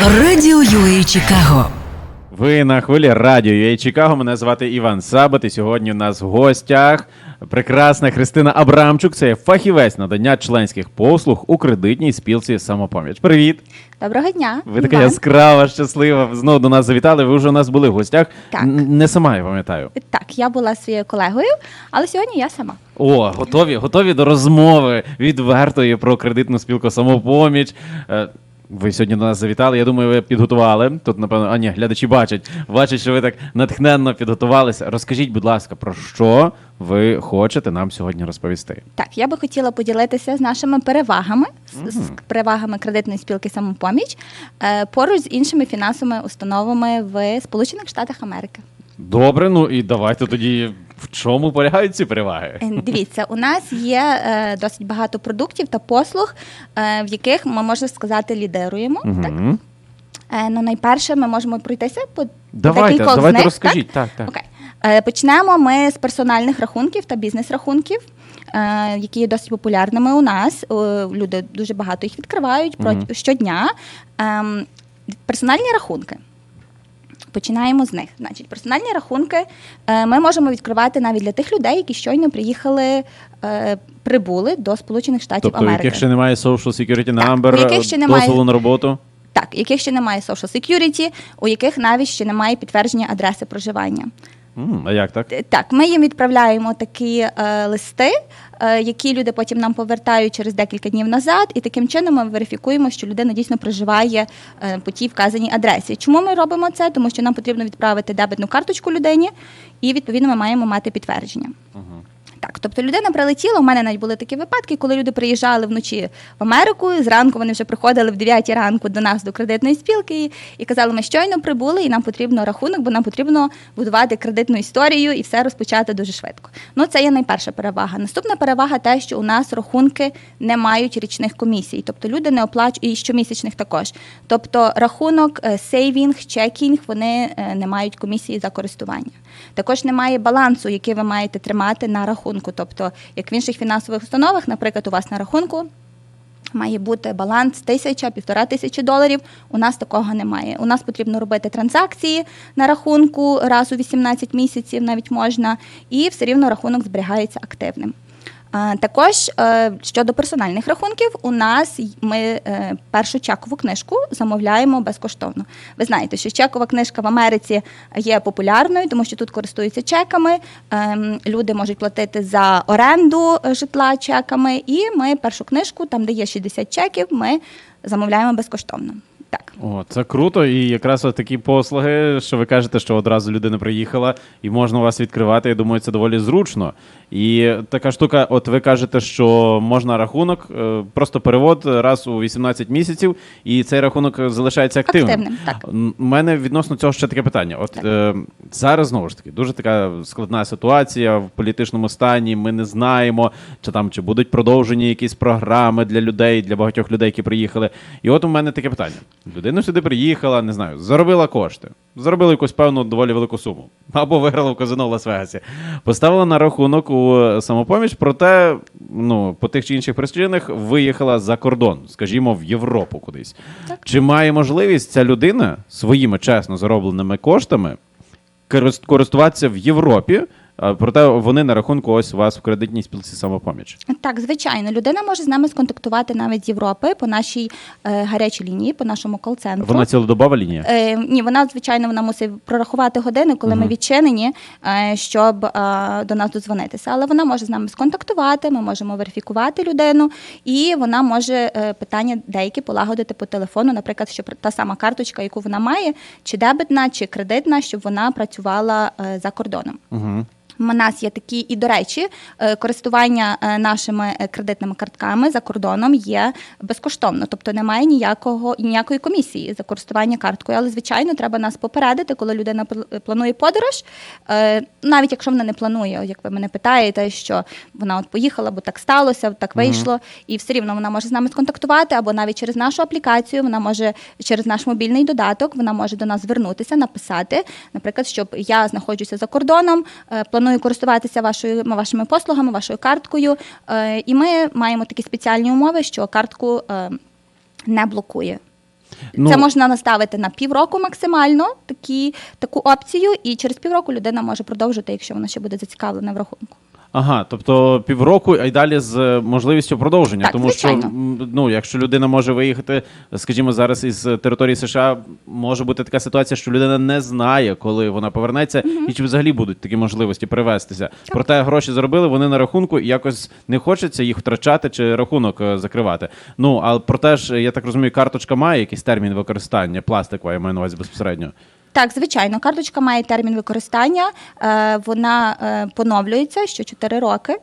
Радіо UA Чикаго. Ви на хвилі радіо UA Чикаго. Мене звати Іван Сабат. І сьогодні у нас в гостях прекрасна Христина Абрамчук. Це фахівець надання членських послуг у кредитній спілці самопоміч. Привіт! Доброго дня. Ви така Іван. яскрава, щаслива. Знову до нас завітали. Ви вже у нас були в гостях. Так. Не сама, я пам'ятаю. Так, я була своєю колегою, але сьогодні я сама. О, готові, готові до розмови відвертої про кредитну спілку самопоміч. Ви сьогодні до нас завітали. Я думаю, ви підготували. Тут, напевно, а ні, глядачі бачать. Бачать, що ви так натхненно підготувалися. Розкажіть, будь ласка, про що ви хочете нам сьогодні розповісти? Так, я би хотіла поділитися з нашими перевагами, з- з перевагами кредитної спілки самопоміч е, поруч з іншими фінансовими установами в Сполучених Штатах Америки. Добре, ну і давайте тоді в чому полягають ці переваги? Е, Дивіться, у нас є е, досить багато продуктів та послуг, е, в яких ми можна сказати лідируємо. Так? Е, ну, найперше, ми можемо пройтися по Давайте, декількох давайте з них, розкажіть. Так, так. Окей. Е, Почнемо ми з персональних рахунків та бізнес-рахунків, е, які є досить популярними у нас. Люди дуже багато їх відкривають проти щодня. Ем, Персональні рахунки. Починаємо з них. Значить, персональні рахунки е, ми можемо відкривати навіть для тих людей, які щойно приїхали, е, прибули до Сполучених Штатів Тобто, Америки. яких ще немає social security number, так, яких ще немає- дозволу на роботу. Так, яких ще немає social security, у яких навіть ще немає підтвердження адреси проживання. А як так? Так, ми їм відправляємо такі е, листи, е, які люди потім нам повертають через декілька днів назад, і таким чином ми верифікуємо, що людина дійсно проживає е, по тій вказаній адресі. Чому ми робимо це? Тому що нам потрібно відправити дебетну карточку людині, і відповідно ми маємо мати підтвердження. Так, тобто людина прилетіла. У мене навіть були такі випадки, коли люди приїжджали вночі в Америку. і Зранку вони вже приходили в 9 ранку до нас до кредитної спілки і, і казали, ми щойно прибули, і нам потрібно рахунок, бо нам потрібно будувати кредитну історію і все розпочати дуже швидко. Ну це є найперша перевага. Наступна перевага те, що у нас рахунки не мають річних комісій, тобто люди не оплачують і щомісячних також. Тобто рахунок, е, сейвінг, чекінг, вони е, не мають комісії за користування. Також немає балансу, який ви маєте тримати на рахунку. Тобто, як в інших фінансових установах, наприклад, у вас на рахунку. Має бути баланс тисяча, півтора тисячі доларів. У нас такого немає. У нас потрібно робити транзакції на рахунку раз у 18 місяців, навіть можна, і все рівно рахунок зберігається активним. Також е, щодо персональних рахунків, у нас ми е, першу чекову книжку замовляємо безкоштовно. Ви знаєте, що чекова книжка в Америці є популярною, тому що тут користуються чеками. ем, Люди можуть платити за оренду е, житла чеками, і ми першу книжку, там де є 60 чеків, ми замовляємо безкоштовно. Так. О, це круто, і якраз от такі послуги, що ви кажете, що одразу людина приїхала і можна у вас відкривати. Я думаю, це доволі зручно. І така штука, от ви кажете, що можна рахунок, е, просто перевод раз у 18 місяців, і цей рахунок залишається активним. Активним, так. У мене відносно цього ще таке питання. От Так. е, зараз знову ж таки дуже така складна ситуація в політичному стані. Ми не знаємо, чи там чи будуть продовжені якісь програми для людей, для багатьох людей, які приїхали. І от у мене таке питання: людина сюди приїхала, не знаю, заробила кошти, заробила якусь певну доволі велику суму, або виграла в казино в Лас-Вегасі, поставила на рахунок у самопоміч, проте ну по тих чи інших причинах виїхала за кордон, скажімо, в Європу кудись. Так. Чи має можливість ця людина своїми чесно заробленими коштами користуватися в Європі? А, Проте вони на рахунку ось у вас в кредитній спілці самопоміч. Так, звичайно, людина може з нами сконтактувати навіть з Європи по нашій е, гарячій лінії, по нашому кол-центру. Вона цілодобова лінія? Е, ні, вона звичайно вона мусить прорахувати години, коли ми відчинені, е, щоб е, до нас дозвонитися. Але вона може з нами сконтактувати, ми можемо верифікувати людину, і вона може е, питання деякі полагодити по телефону, наприклад, щоб та сама карточка, яку вона має, чи дебетна, чи кредитна, щоб вона працювала е, за кордоном. Угу. У нас є такі, і до речі, е, користування е, нашими е, кредитними картками за кордоном є безкоштовно, тобто немає ніякого ніякої комісії за користування карткою. Але звичайно, треба нас попередити, коли людина планує подорож. Навіть якщо вона не планує, як ви мене питаєте, що вона от поїхала, бо так сталося, так вийшло, і все рівно вона може з нами сконтактувати, або навіть через нашу аплікацію, вона може через наш мобільний додаток, вона може до нас звернутися, написати, наприклад, щоб я знаходжуся за кордоном, е, планую користуватися вашою вашими послугами, вашою карткою. е, І ми маємо такі спеціальні умови, що картку е, не блокує. Ну- Це можна наставити на півроку максимально такі, таку опцію, і через півроку людина може продовжити, якщо вона ще буде зацікавлена в рахунку. Ага, тобто півроку, а й далі з е, можливістю продовження. Так, тому звичайно. що м, ну, якщо людина може виїхати, скажімо, зараз із території США, може бути така ситуація, що людина не знає, коли вона повернеться, і чи взагалі будуть такі можливості перевестися. Проте гроші заробили, вони на рахунку, і якось не хочеться їх втрачати чи рахунок е, закривати. Ну а проте ж, я так розумію, карточка має якийсь термін використання, пластикова, я маю на увазі безпосередньо. Так, звичайно, карточка має термін використання, е, вона е, поновлюється що 4 роки.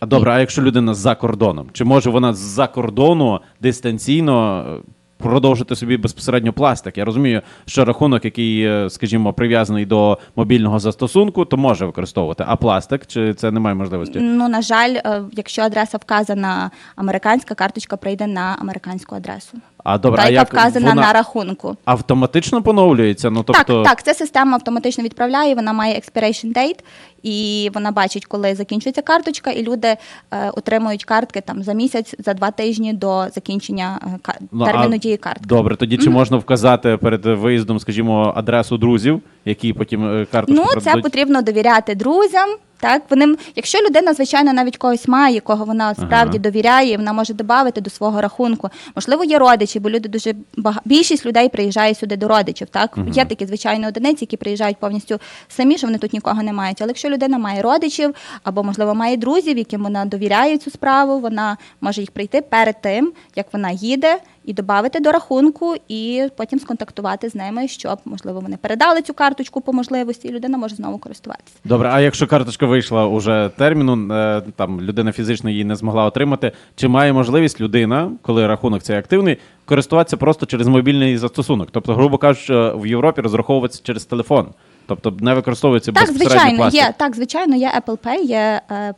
А добре, а якщо людина за кордоном, чи може вона з-за кордону дистанційно е, продовжити собі безпосередньо пластик? Я розумію, що рахунок, який, е, скажімо, прив'язаний до мобільного застосунку, то може використовувати. А пластик, чи це немає можливості? Ну, на жаль, е, якщо адреса вказана американська, карточка прийде на американську адресу. А добре, Та, а яка як вказана вона на рахунку. автоматично поновлюється? Ну тобто, Так, так, ця система автоматично відправляє, вона має expiration date, і вона бачить, коли закінчується карточка, і люди е, отримують картки там за місяць, за два тижні до закінчення е, терміну Ну, а- дії картки. Добре, тоді чи можна вказати перед виїздом, скажімо, адресу друзів, які потім е, карточку Ну, це продадуть? потрібно довіряти друзям. Так, вони, якщо людина, звичайно, навіть когось має, кого вона справді Ага. довіряє, вона може додати до свого рахунку. Можливо, є родичі, бо люди дуже бага... більшість людей приїжджає сюди до родичів. Так є такі звичайні одиниці, які приїжджають повністю самі, що вони тут нікого не мають. Але якщо людина має родичів або, можливо, має друзів, яким вона довіряє цю справу, вона може їх прийти перед тим, як вона їде. І додати до рахунку, і потім сконтактувати з ними, щоб можливо вони передали цю карточку по можливості, і людина може знову користуватися. Добре, а якщо карточка вийшла уже терміну, е, там людина фізично її не змогла отримати, чи має можливість людина, коли рахунок цей активний, користуватися просто через мобільний застосунок? Тобто, грубо кажучи, в Європі розраховуватися через телефон, тобто не використовується Так, безпосередньо звичайно, пластик. є так, звичайно, є Apple Pay, є е,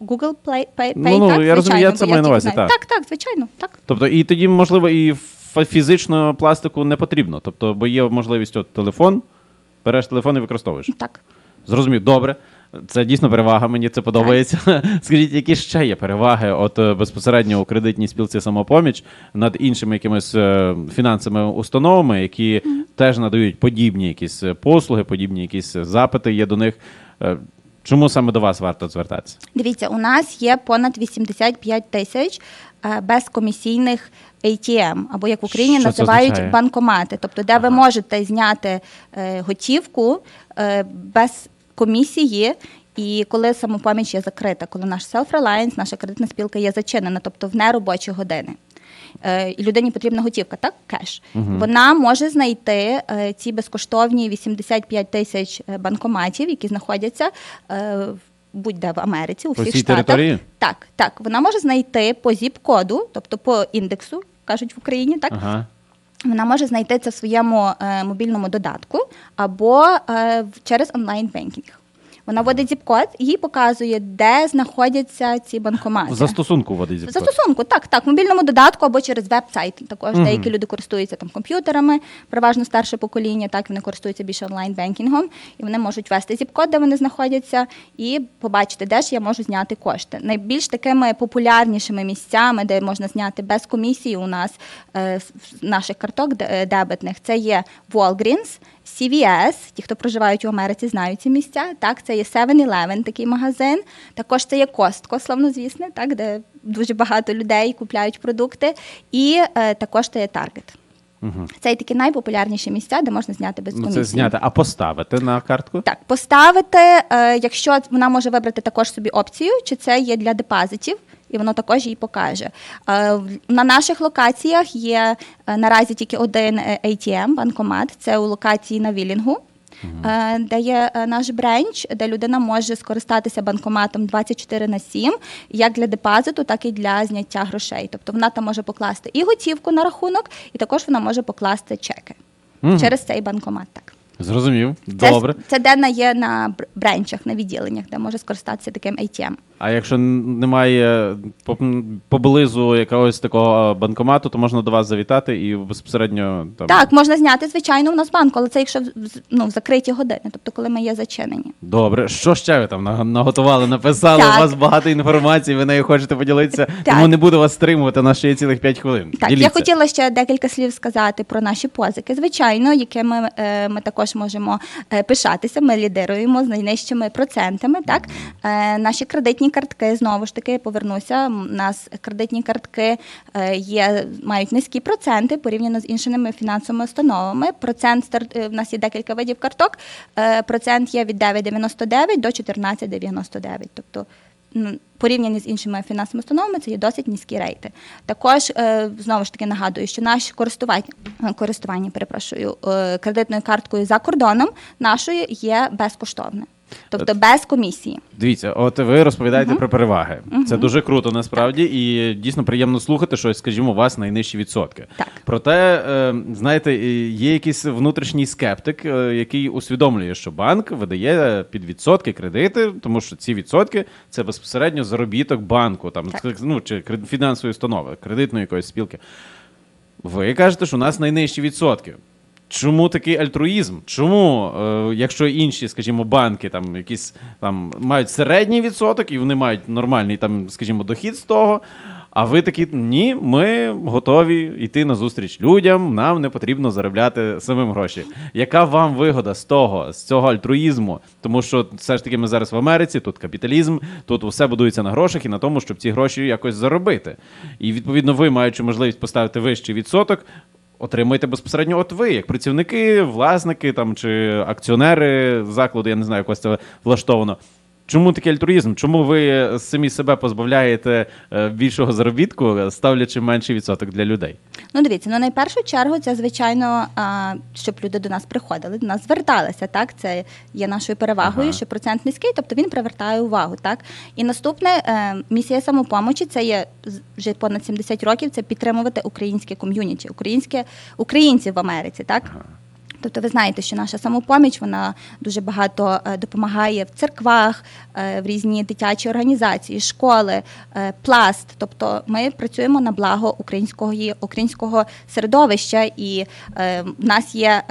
Google Play, Pay, Ну, ну, так, я розумію, я це маю на увазі, так. так, так, звичайно, так. Тобто, і тоді, можливо, і фізично пластику не потрібно. Тобто, бо є можливість от телефон, береш телефон і використовуєш. так. Зрозумів, добре. Це дійсно перевага, мені це подобається. Скажіть, які ще є переваги от е, безпосередньо у кредитній спілці самопоміч над іншими якимись е, фінансовими установами, які теж надають подібні якісь е, послуги, подібні якісь запити є до них. Чому саме до вас варто звертатися? Дивіться, у нас є понад 85 тисяч е, безкомісійних ATM, або як в Україні Що це називають означає? банкомати. Тобто, де ви Ага. можете зняти е, готівку е, без комісії. І коли самопоміч є закрита, коли наш self-reliance, наша кредитна спілка є зачинена, тобто в неробочі години. Е, І людині потрібна готівка, так? Кеш. Вона може знайти е, ці безкоштовні 85 тисяч е, банкоматів, які знаходяться в- будь-де в Америці, у всіх штатах. території? Так, так. Вона може знайти по зіп-коду, тобто по індексу, кажуть в Україні, так? Ага. Вона може знайти це в своєму е, мобільному додатку або е, через онлайн-бенкінг. Вона вводить зіп-код і їй показує, де знаходяться ці банкомати. В застосунку водить В зі застосунку, так, так, в мобільному додатку або через веб-сайт. Також деякі люди користуються там комп'ютерами, переважно старше покоління, так вони користуються більше онлайн-бенкінгом, і вони можуть ввести зіп-код, де вони знаходяться, і побачити, де ж я можу зняти кошти. Найбільш такими популярнішими місцями, де можна зняти без комісії, у нас е, наших карток е, дебетних, це є Walgreens, CVS, ті, хто проживають у Америці, знають ці місця. Так, це є 7-Eleven, такий магазин. Також це є Costco, славнозвісне, так, де дуже багато людей купляють продукти. І е, також це є Target. Це є такі найпопулярніші місця, де можна зняти без Ну, це зняти, а поставити на картку? Так, поставити, е, якщо вона може вибрати також собі опцію, чи це є для депозитів, і воно також їй покаже. Е, На наших локаціях є е, наразі тільки один е, ATM, банкомат, це у локації на Вілінгу. е, Де є наш бренч, де людина може скористатися банкоматом 24 на 7, як для депозиту, так і для зняття грошей. Тобто вона там може покласти і готівку на рахунок, і також вона може покласти чеки Мгм. через цей банкомат. Так. Зрозумів. Добре. це де на є на бренчах, на відділеннях, де може скористатися таким ATM. А якщо немає поблизу якогось такого банкомату, то можна до вас завітати і безпосередньо там. Так, можна зняти, звичайно, у нас банк, але це якщо в ну, в закриті години, тобто коли ми є зачинені. Добре, що ще ви там на- наготували, написали? Так. У вас багато інформації, ви нею хочете поділитися. Так. Тому не буду вас стримувати на ще є цілих 5 хвилин. Так, Діліться. я хотіла ще декілька слів сказати про наші позики. Звичайно, якими е, ми також можемо е, пишатися. Ми лідируємо з найнижчими процентами. Так, е, наші кредитні картки знову ж таки повернуся. У нас кредитні картки е, є мають низькі проценти порівняно з іншими фінансовими установами. Процент старт е, в нас є декілька видів карток. Процент є від 9,99 до 14,99. Тобто ну, порівняні з іншими фінансовими установами, це є досить низькі рейти. Також знову ж таки нагадую, що наше користування, користування перепрошую, кредитною карткою за кордоном нашою є безкоштовне, тобто без комісії. Дивіться, от ви розповідаєте про переваги. Це дуже круто насправді, і дійсно приємно слухати, що, скажімо, у вас найнижчі відсотки. Так. Проте, е, знаєте, є якийсь внутрішній скептик, е, який усвідомлює, що банк видає під відсотки кредити, тому що ці відсотки це безпосередньо заробіток банку, там Так. ну чи кред- фінансової установи, кредитної якоїсь спілки. Ви кажете, що у нас найнижчі відсотки. Чому такий альтруїзм? Чому, е, якщо інші, скажімо, банки там якісь там мають середній відсоток і вони мають нормальний там, скажімо, дохід з того, а ви такі ні, ми готові йти на зустріч людям, нам не потрібно заробляти самим гроші. Яка вам вигода з того, з цього альтруїзму? Тому що все ж таки ми зараз в Америці, тут капіталізм, тут все будується на грошах і на тому, щоб ці гроші якось заробити. І відповідно, ви, маючи можливість поставити вищий відсоток, отримуєте безпосередньо от ви, як працівники, власники там чи акціонери закладу, я не знаю, як це влаштовано. Чому такий альтруїзм? Чому ви самі себе позбавляєте е, більшого заробітку, ставлячи менший відсоток для людей? Ну, дивіться, ну найпершу чергу це звичайно, щоб люди до нас приходили, до нас зверталися. Так, це є нашою перевагою, Ага. що процент низький, тобто він привертає увагу. Так і наступне е, місія самопомочі це є вже понад 70 років. Це підтримувати українське ком'юніті, українське українців в Америці. Так. Тобто ви знаєте, що наша самопоміч вона дуже багато е, допомагає в церквах, е, в різні дитячі організації, школи, е, пласт. Тобто ми працюємо на благо українського українського середовища, і в нас є.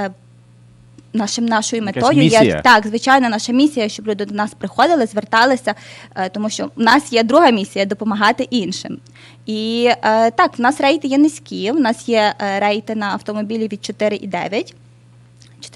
Нашим нашою метою є так, звичайно, наша місія, щоб люди до нас приходили, зверталися, тому що в нас є друга місія допомагати іншим. І так, в нас рейти є низькі. В нас є рейти на автомобілі від 4,9.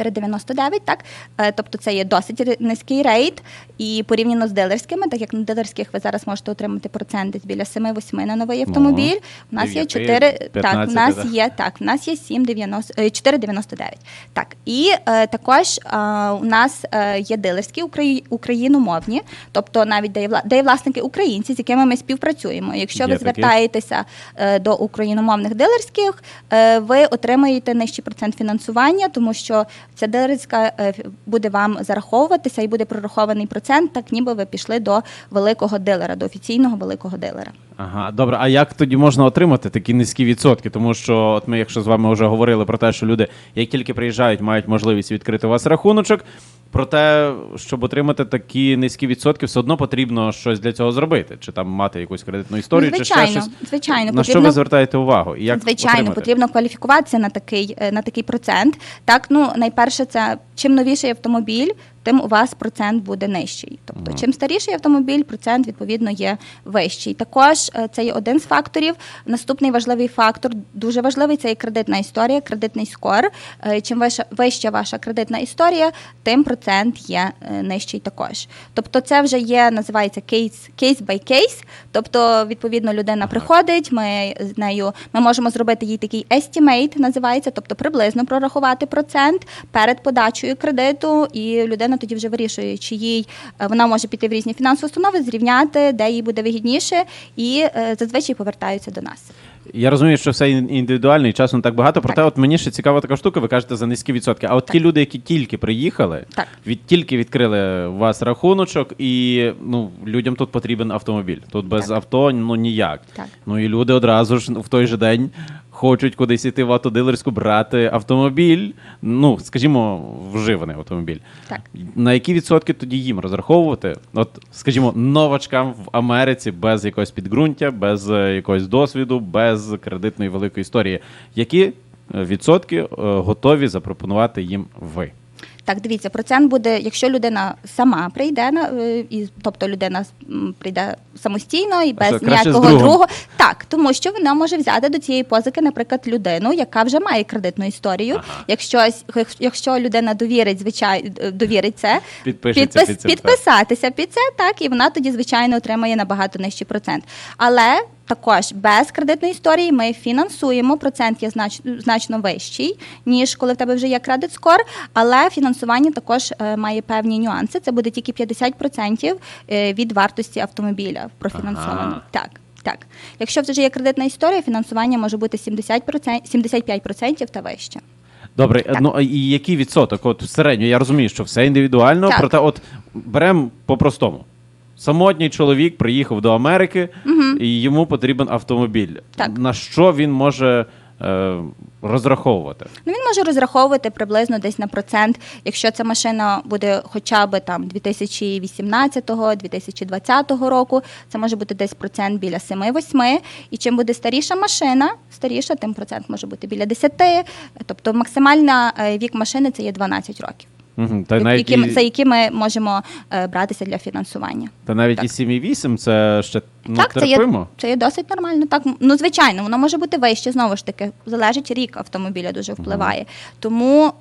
4,99, так? Е, Тобто це є досить низький рейт. І порівняно з дилерськими, так як на дилерських ви зараз можете отримати процент десь біля 7-8 на новий автомобіль. У нас є 4, так, 15, в нас да. є так, в нас є 7,90, е, 4,99. Так, і е, також е, у нас е, є дилерські украї- україномовні, тобто навіть де є, де є власники українці, з якими ми співпрацюємо. Якщо ви звертаєтеся е, до україномовних дилерських, е, ви отримаєте нижчий процент фінансування, тому що ця дилерська е, буде вам зараховуватися і буде прорахований процент, так ніби ви пішли до великого дилера, до офіційного великого дилера. Ага, добре. А як тоді можна отримати такі низькі відсотки? Тому що, от ми, якщо з вами вже говорили про те, що люди, як тільки приїжджають, мають можливість відкрити у вас рахуночок. Проте, щоб отримати такі низькі відсотки, все одно потрібно щось для цього зробити, чи там мати якусь кредитну історію, звичайно, чи ще щось. звичайно, на що ви звертаєте увагу? І як Звичайно, отримати? потрібно кваліфікуватися на такий, е, на такий процент. Так, ну найперше, це чим новіший автомобіль, тим у вас процент буде нижчий. Тобто, чим старіший автомобіль, процент відповідно є вищий. Також е, це є один з факторів. Наступний важливий фактор, дуже важливий, це є кредитна історія, кредитний скор. Е, Чим вища, ваша кредитна історія, тим процент є е, нижчий також. Тобто, це вже є, називається кейс кейс by кейс. Тобто, відповідно, людина приходить. Ми з нею ми можемо зробити їй такий estimate, називається, тобто приблизно прорахувати процент перед подачею кредиту, і людина тоді вже вирішує, чи їй е, вона може піти в різні фінансові установи, зрівняти, де їй буде вигідніше, і е, зазвичай повертаються до нас. Я розумію, що все ін- індивідуально і часу не так багато. Проте, Так. от мені ще цікава така штука, ви кажете за низькі відсотки. А от ті люди, які тільки приїхали, Так. від тільки відкрили у вас рахуночок, і ну людям тут потрібен автомобіль. Тут без Так. авто ну ніяк. Так. Ну і люди одразу ж в той же день хочуть кудись іти в автодилерську брати автомобіль, ну скажімо, вживаний автомобіль. Так. На які відсотки тоді їм розраховувати? От, скажімо, новачкам в Америці без якогось підґрунтя, без е, якогось досвіду, без кредитної великої історії. Які е, відсотки е, готові запропонувати їм ви? Так, дивіться, процент буде, якщо людина сама прийде на е, і тобто людина прийде самостійно і без ніякого другого. Так, тому що вона може взяти до цієї позики, наприклад, людину, яка вже має кредитну історію. Ага. Якщо якщо людина довірить, звичайно, довірить це, Підпишеться підпис- під так. підписатися під це, так і вона тоді звичайно отримає набагато нижчий процент. Але також без кредитної історії ми фінансуємо. Процент є знач, значно вищий, ніж коли в тебе вже є кредит скор. Але фінансування також е, має певні нюанси. Це буде тільки 50% е, від вартості автомобіля профінансовано. Ага. Так. Так, якщо вже є кредитна історія, фінансування може бути 70%, 75% та вище. Добре, Так. ну а і який відсоток? От середньо, я розумію, що все індивідуально, Так. проте от беремо по-простому. Самотній чоловік приїхав до Америки, і йому потрібен автомобіль. Так. На що він може е, розраховувати? Ну, він може розраховувати приблизно десь на процент, якщо ця машина буде хоча б там 2018-2020 року, це може бути десь процент біля 7-8. І чим буде старіша машина, старіша, тим процент може бути біля 10. Тобто максимальна е, вік машини це є 12 років, Угу. Та, які, навіть які і, за які ми можемо е, братися для фінансування. та навіть так. і 7,8 це ще ну, так, це є, терпимо. це є досить нормально. Так, ну звичайно, воно може бути вище. Знову ж таки, залежить рік автомобіля дуже впливає. Тому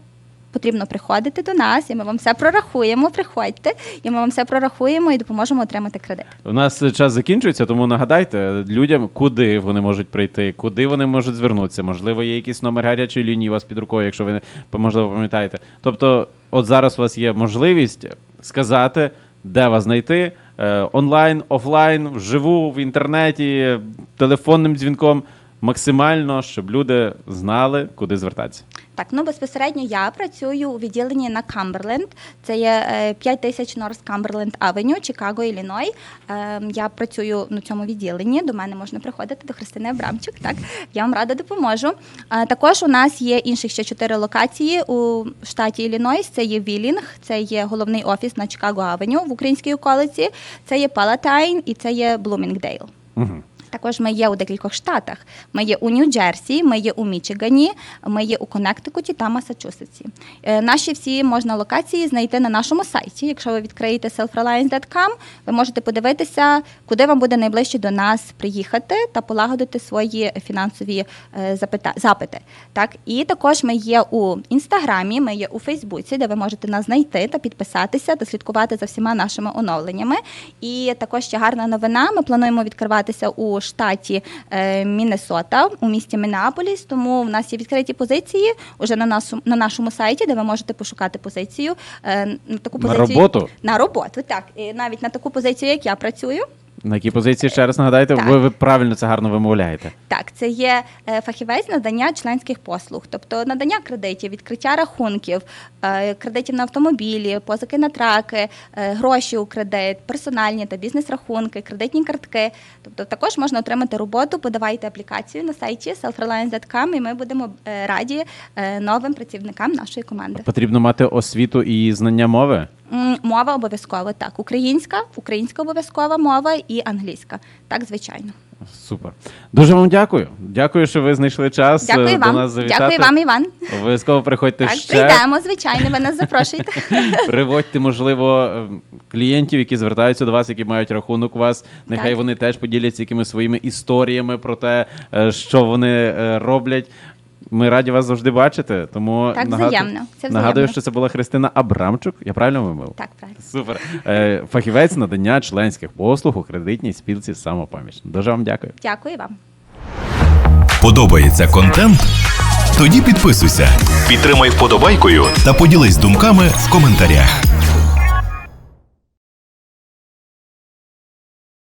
потрібно приходити до нас, і ми вам все прорахуємо. Приходьте, і ми вам все прорахуємо і допоможемо отримати кредит. У нас е, час закінчується, тому нагадайте людям, куди вони можуть прийти, куди вони можуть звернутися. Можливо, є якийсь номер гарячої лінії у вас під рукою, якщо ви можливо пам'ятаєте. Тобто, от зараз у вас є можливість сказати, де вас знайти е, онлайн, офлайн, вживу, в інтернеті, телефонним дзвінком. Максимально, щоб люди знали, куди звертатися. Так, ну безпосередньо я працюю у відділенні на Камберленд. Це є е, 5000 North Cumberland Avenue, Чикаго, Ілліной. Е, Я працюю на цьому відділенні. До мене можна приходити до Христини Абрамчук. Так, я вам рада допоможу. Е, Також у нас є інших ще чотири локації у штаті Іллінойс. Це є Вілінг, це є головний офіс на Чикаго Авеню в українській околиці. Це є Палатайн і це є Блумінгдейл. Угу. Також ми є у декількох штатах. Ми є у Нью-Джерсі, ми є у Мічигані, ми є у Коннектикуті та Масачусетсі. Е, Наші всі можна локації знайти на нашому сайті. Якщо ви відкриєте selfreliance.com, ви можете подивитися, куди вам буде найближче до нас приїхати та полагодити свої фінансові е, запити. Так і також ми є у інстаграмі, ми є у Фейсбуці, де ви можете нас знайти та підписатися та слідкувати за всіма нашими оновленнями. І також ще гарна новина. Ми плануємо відкриватися у штаті е, Міннесота, у місті Мінеаполіс. Тому в нас є відкриті позиції уже на нашому на нашому сайті, де ви можете пошукати позицію е, на таку На роботу? на роботу. Так і навіть на таку позицію, як я працюю. На якій позиції ще раз нагадайте, Так. ви, ви правильно це гарно вимовляєте. Так, це є е, фахівець надання членських послуг, тобто надання кредитів, відкриття рахунків, е, кредитів на автомобілі, позики на траки, е, гроші у кредит, персональні та бізнес-рахунки, кредитні картки. Тобто також можна отримати роботу, подавайте аплікацію на сайті selfreliance.com і ми будемо е, раді е, новим працівникам нашої команди. Потрібно мати освіту і знання мови. Мова обов'язкова, так. Українська, українська обов'язкова мова і англійська. Так, звичайно. Супер. Дуже вам дякую. Дякую, що ви знайшли час е, Дякую до вам. нас завітати. Дякую вам, Іван. Обов'язково приходьте Так, ще. прийдемо, звичайно, ви нас запрошуєте. Приводьте, можливо, е, клієнтів, які звертаються до вас, які мають рахунок у вас. Нехай Так. вони теж поділяться якимись своїми історіями про те, е, що вони роблять. Ми раді вас завжди бачити. Тому Так, нагадую, взаємно. Це взаємно. нагадую, що це була Христина Абрамчук. Я правильно вимовив? Так, правильно. Супер. Е, Фахівець надання членських послуг у кредитній спілці самопоміч. Дуже вам дякую. Дякую вам. Подобається контент? Тоді підписуйся, підтримай вподобайкою та поділись думками в коментарях.